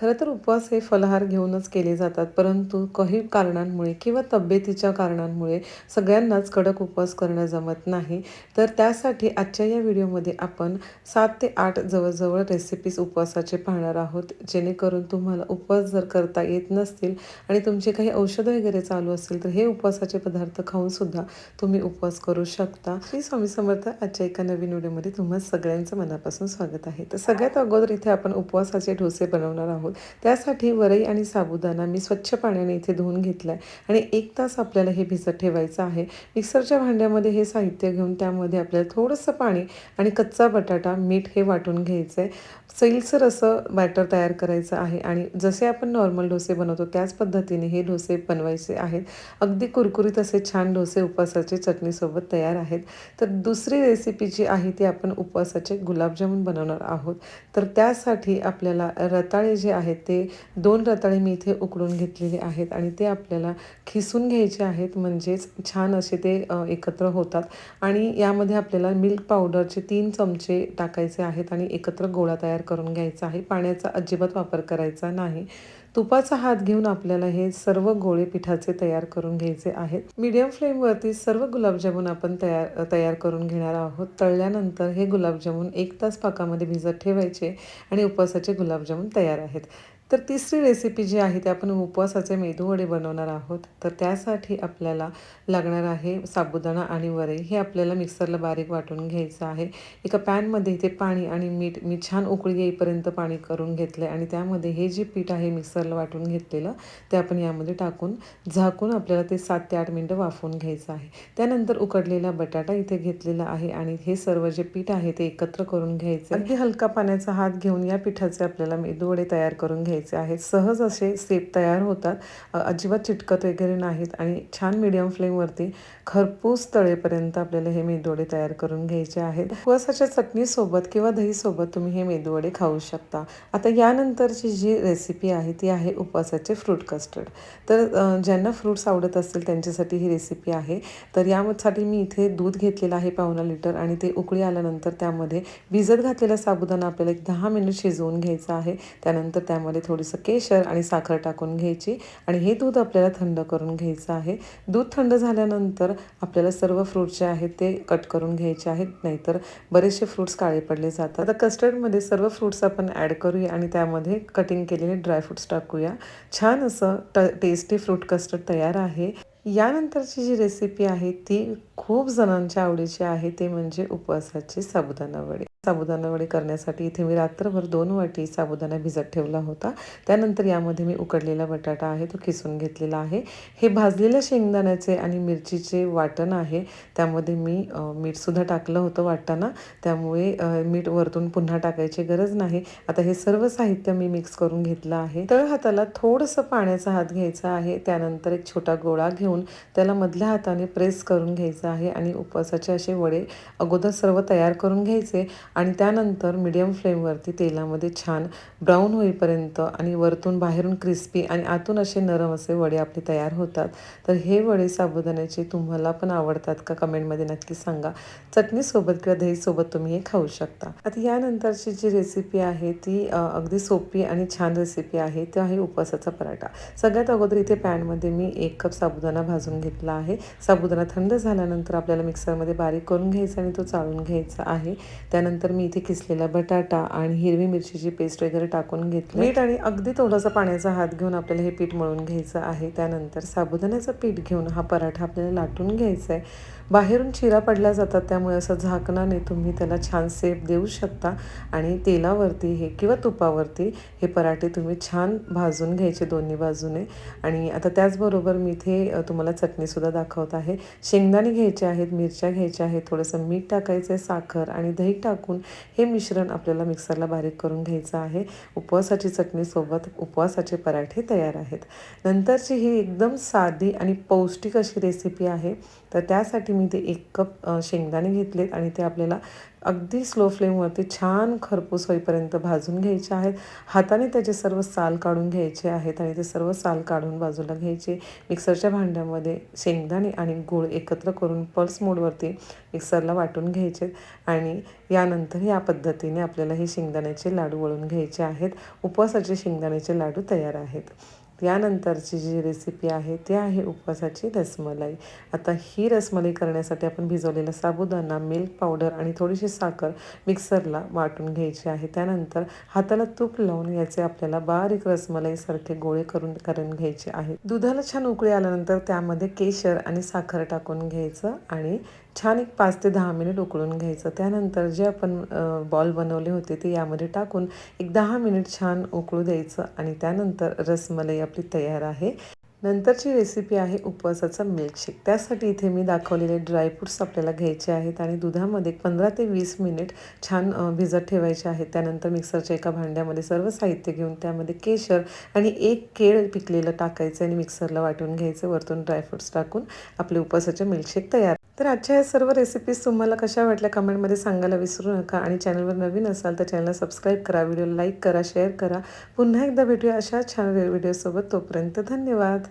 खरं तर उपवास हे फलाहार घेऊनच केले जातात परंतु काही कारणांमुळे किंवा तब्येतीच्या कारणांमुळे सगळ्यांनाच कडक उपवास करणं जमत नाही. तर त्यासाठी आजच्या या व्हिडिओमध्ये आपण सात ते आठ जवळजवळ रेसिपीज उपवासाचे पाहणार आहोत जेणेकरून तुम्हाला उपवास जर करता येत नसतील आणि तुमचे काही औषधं वगैरे चालू असतील तर हे उपवासाचे पदार्थ खाऊनसुद्धा तुम्ही उपवास करू शकता. श्री स्वामी समर्थ आजच्या एका नवीन व्हिडिओमध्ये तुम्हा सगळ्यांचं मनापासून स्वागत आहे. तर सगळ्यात अगोदर इथे आपण उपवासाचे डोसे बनवणार आहोत. त्यासाठी वरई आणि साबुदाणा मी स्वच्छ पाण्याने इथे धुवून घेतला आहे आणि एक तास आपल्याला हे भिजत ठेवायचं आहे. मिक्सरच्या भांड्यामध्ये हे साहित्य घेऊन त्यामध्ये आपल्याला थोडंसं पाणी आणि कच्चा बटाटा मीठ हे वाटून घ्यायचं आहे सैलसर असं बॅटर तयार करायचं आहे आणि जसे आपण नॉर्मल डोसे बनवतो त्याच पद्धतीने हे डोसे बनवायचे आहेत. अगदी कुरकुरीत असे छान डोसे उपवासाचे चटणीसोबत तयार आहेत. तर दुसरी रेसिपी जी आहे ती आपण उपवासाचे गुलाबजामुन बनवणार आहोत. तर त्यासाठी आपल्याला रताळे जे आहेत ते दोन रताळे मी इथे उकडून घेतलेले आहेत आणि ते आपल्याला खिसून घ्यायचे आहेत. म्हणजेच छान असे ते एकत्र होतात आणि यामध्ये आपल्याला मिल्क पावडरचे तीन चमचे टाकायचे आहेत आणि एकत्र गोळा तयार करून घ्यायचा आहे. पाण्याचा अजिबात वापर करायचा नाही. तुपाचा हात घेऊन आपल्याला हे सर्व गोळे पिठाचे तयार करून घ्यायचे आहेत. मीडियम फ्लेमवरती सर्व गुलाबजामुन आपण तयार तयार करून घेणार आहोत. तळल्यानंतर हे गुलाबजामुन एक तास पाकामध्ये भिजत ठेवायचे आणि उपवासाचे गुलाबजामुन तयार आहेत. तर तिसरी रेसिपी जी आहे ती आपण उपवासाचे मेदूवडे बनवणार आहोत. तर त्यासाठी आपल्याला लागणार आहे साबुदाणा आणि वरई हे आपल्याला मिक्सरला बारीक वाटून घ्यायचं आहे. एका पॅनमध्ये इथे पाणी आणि मीठ मी छान उकळी येईपर्यंत पाणी करून घेतलं आहे आणि त्यामध्ये हे जे पीठ आहे मिक्सरला वाटून घेतलेलं ते आपण यामध्ये टाकून झाकून आपल्याला ते सात ते आठ मिनटं वाफवून घ्यायचं आहे. त्यानंतर उकडलेला बटाटा इथे घेतलेला आहे आणि हे सर्व जे पीठ आहे ते एकत्र करून घ्यायचं अगदी हलका पाण्याचा हात घेऊन या पिठाचे आपल्याला मेदूवडे तयार करून घ्यायचे आहेत. सहज असे सेप तयार होतात. अजिबात चिटकत वगैरे नाहीत आणि छान मीडियम फ्लेमवरती खरपूस तळेपर्यंत आपल्याला हे मेदूवडे तयार करून घ्यायचे आहेत. उपवासाच्या चटणीसोबत किंवा दहीसोबत तुम्ही हे मेदूवडे खाऊ शकता. आता यानंतरची जी रेसिपी आहे ती आहे उपवासाचे फ्रूट कस्टर्ड तर ज्यांना फ्रूट्स आवडत असतील त्यांच्यासाठी ही रेसिपी आहे. तर यासाठी मी इथे दूध घेतलेलं आहे पावणा लिटर आणि ते उकळी आल्यानंतर त्यामध्ये भिजत घातलेला साबुदाणा आपल्याला एक दहा मिनिट शिजवून घ्यायचा आहे. त्यानंतर त्यामध्ये थोडंसं केशर आणि साखर टाकून घ्यायची आणि हे दूध आपल्याला थंड करून घ्यायचं आहे. दूध थंड झाल्यानंतर आपल्याला सर्व फ्रूट जे आहेत ते कट करून घ्यायचे आहेत नाहीतर बरेचसे फ्रूट्स काळे पडले जातात. आता कस्टर्डमध्ये सर्व फ्रूट्स आपण ॲड करूया आणि त्यामध्ये कटिंग केलेले ड्रायफ्रूट्स टाकूया. छान असं ट टेस्टी फ्रूट कस्टर्ड तयार आहे. यानंतरची जी रेसिपी आहे ती खूप जणांच्या आवडीची आहे ते म्हणजे उपवासाचे साबुदाणा वडे. साबुदाणा वडे करण्यासाठी इथे मी रात्रभर दोन वाटी साबुदाणा भिजत ठेवला होता. त्यानंतर यामध्ये मी उकडलेला बटाटा आहे तो किसून घेतलेला आहे. हे भाजलेल्या शेंगदाण्याचे आणि मिरचीचे वाटण आहे. त्यामध्ये मी मीठसुद्धा टाकलं होतं वाटताना. त्यामुळे मीठ वरतून पुन्हा टाकायची गरज नाही. आता हे सर्व साहित्य मी मिक्स करून घेतलं आहे. तळ हाताला थोडंसं पाण्याचा हात घ्यायचा आहे. त्यानंतर एक छोटा गोळा घेऊन त्याला मधल्या हाताने प्रेस करून घ्यायचा आहे आणि उपवासाचे असे वडे अगोदर सर्व तयार करून घ्यायचे. आणि त्यानंतर मीडियम फ्लेमवरती तेलामध्ये छान ब्राऊन होईपर्यंत आणि वरतून बाहेरून क्रिस्पी आणि आतून असे नरम असे वडे आपले तयार होतात. तर हे वडे साबुदाण्याचे तुम्हाला पण आवडतात का कमेंटमध्ये नक्की सांगा. चटणीसोबत किंवा दहीसोबत तुम्ही हे खाऊ शकता. आता यानंतरची जी रेसिपी आहे ती अगदी सोपी आणि छान रेसिपी आहे. ती आहे उपवासाचा पराठा. सगळ्यात अगोदर इथे पॅनमध्ये मी एक कप साबुदाणा भाजून घेतला आहे. साबुदाणा थंड झाल्यानंतर आपल्याला मिक्सरमध्ये बारीक करून घ्यायचा आणि तो चाळून घ्यायचा आहे. त्यानंतर मी इथे किसलेला बटाटा आणि हिरवी मिरचीची पेस्ट वगैरे टाकून घेतली. मीठ आणि अगदी थोडासा पाण्याचा हात घेऊन आपल्याला हे पीठ मळून घ्यायचं आहे. त्यानंतर साबुदाण्याचं पीठ घेऊन हा पराठा आपल्याला लाटून घ्यायचा आहे. बाहेरून चिरा पडल्या जातात त्यामुळे असं झाकणाने तुम्ही त्याला छान सेप देऊ शकता. आणि तेलावरती हे किंवा तुपावरती हे पराठे तुम्ही छान भाजून घ्यायचे दोन्ही बाजूने. आणि आता त्याचबरोबर मी इथे तुम्हाला चटणीसुद्धा दाखवत आहे. शेंगदाणे घ्यायचे आहेत मिरच्या घ्यायच्या आहेत थोडंसं मीठ टाकायचं आहे साखर आणि दही टाकून हे मिश्रण आपल्याला मिक्सरला बारीक करून घ्यायचं आहे. उपवासाची चटणीसोबत उपवासाचे पराठे तयार आहेत. नंतरची ही एकदम साधी आणि पौष्टिक अशी रेसिपी आहे. तर त्यासाठी मी ते एक कप शेंगदाणे घेतलेत आणि ते आपल्याला अगदी स्लो फ्लेमवरती छान खरपूस होईपर्यंत भाजून घ्यायचे आहेत. हाताने त्याचे सर्व साल काढून घ्यायचे आहेत आणि ते सर्व साल काढून बाजूला घ्यायचे. मिक्सरच्या भांड्यामध्ये शेंगदाणे आणि गूळ एकत्र करून पल्स मोडवरती मिक्सरला वाटून घ्यायचे आणि यानंतर या पद्धतीने आपल्याला हे शेंगदाण्याचे लाडू वळून घ्यायचे आहेत. उपवासाचे शेंगदाण्याचे लाडू तयार आहेत. यानंतरची जी रेसिपी आहे ती आहे उपवासाची रसमलाई. आता ही रसमलाई करण्यासाठी आपण भिजवलेला साबुदाणा मिल्क पावडर आणि थोडीशी साखर मिक्सरला वाटून घ्यायची आहे. त्यानंतर हाताला तूप लावून याचे आपल्याला बारीक रसमलाईसारखे गोळे करून करून घ्यायचे आहे. दुधाला छान उकळी आल्यानंतर त्यामध्ये केशर आणि साखर टाकून घ्यायचं आणि छान एक पाच ते दहा मिनिट उकळून घ्यायचं. त्यानंतर जे आपण बॉल बनवले होते ते यामध्ये टाकून एक दहा मिनिट छान उकळू द्यायचं आणि त्यानंतर रसमलाई आपली तयार आहे. नंतरची रेसिपी आहे उपवासाचा मिल्कशेक त्यासाठी इथे मी दाखवलेले ड्रायफ्रूट्स आपल्याला घ्यायचे आहेत आणि दुधामध्ये पंधरा ते वीस मिनिट छान भिजत ठेवायचे आहेत. त्यानंतर मिक्सरच्या एका भांड्यामध्ये सर्व साहित्य घेऊन त्यामध्ये केशर आणि एक केळ पिकलेलं टाकायचं आणि मिक्सरला वाटून घ्यायचं. वरतून ड्रायफ्रूट्स टाकून आपले उपवासाचे मिल्कशेक तयार तर आजच्या या सर्व रेसिपीज तुम्हाला कशा वाटल्या कमेंटमध्ये सांगायला विसरू नका. आणि चॅनलवर नवीन असाल तर चॅनलला सबस्क्राईब करा व्हिडिओला लाईक करा शेअर करा. पुन्हा एकदा भेटूया अशा छान व्हिडिओसोबत तोपर्यंत धन्यवाद.